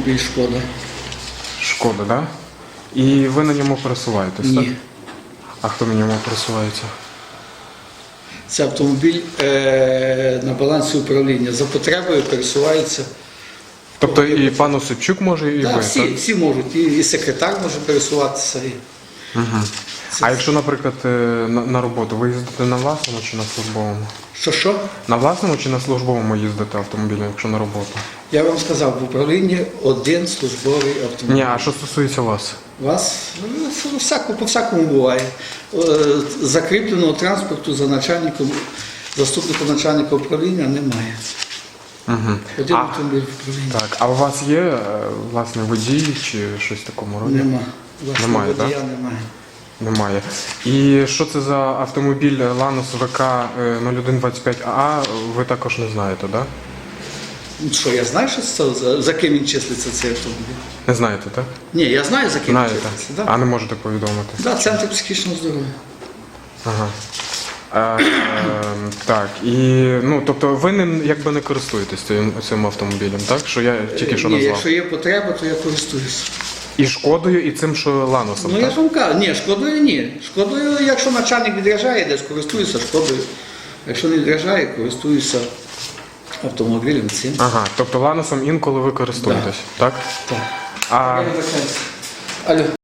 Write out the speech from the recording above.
автомобіль шкода. Шкода, да? І ви на ньому пересуваєтесь, так? А хто на ньому пересувається? Це автомобіль е, на балансі управління. За потребою пересувається. Тобто і пан Осипчук може, і Так, ви, всі, так? всі можуть. І, і секретар може пересуватися. І... А якщо, наприклад, е, на, на роботу, ви їздите на власному чи на службовому? Що що? На власному чи на службовому їздите автомобілем, якщо на роботу? Я вам сказав, в управлінні один службовий автомобіль. Ні, а що стосується вас? Вас ну, всяко, по всякому буває. Е, Закріпленого транспорту за начальником, заступником начальника управління немає. Угу. Один А, автомобіль в управлінні. так, а у вас є е, власне водій чи щось в такому роді? Нема. Власне, Немає, водія немає. Немає. І що це за автомобіль Lanos ВК е, 0125АА, ви також не знаєте, так? Да? Що, я знаю, що це за, за ким він числиться цей автомобіль? Не знаєте, так? Ні, я знаю, за ким він Знаєте. числиться. Да. А не можете повідомити. Да, центр психічного здоров'я. Ага. Е, е, так, і ну, тобто ви не, якби не користуєтесь цим, цим автомобілем, так? Що я тільки що Ні, назвав. якщо є потреба, то я користуюся. І шкодою, і цим, що Ланосом, Ну так? я ж вам кажу, ні, шкодою ні. Шкодою, якщо начальник відряджає, десь користуюся шкодою. Якщо не відряджає, користуюся автомобілем цим. Ага, тобто Ланосом інколи ви користуєтесь, так? Так. А Алло.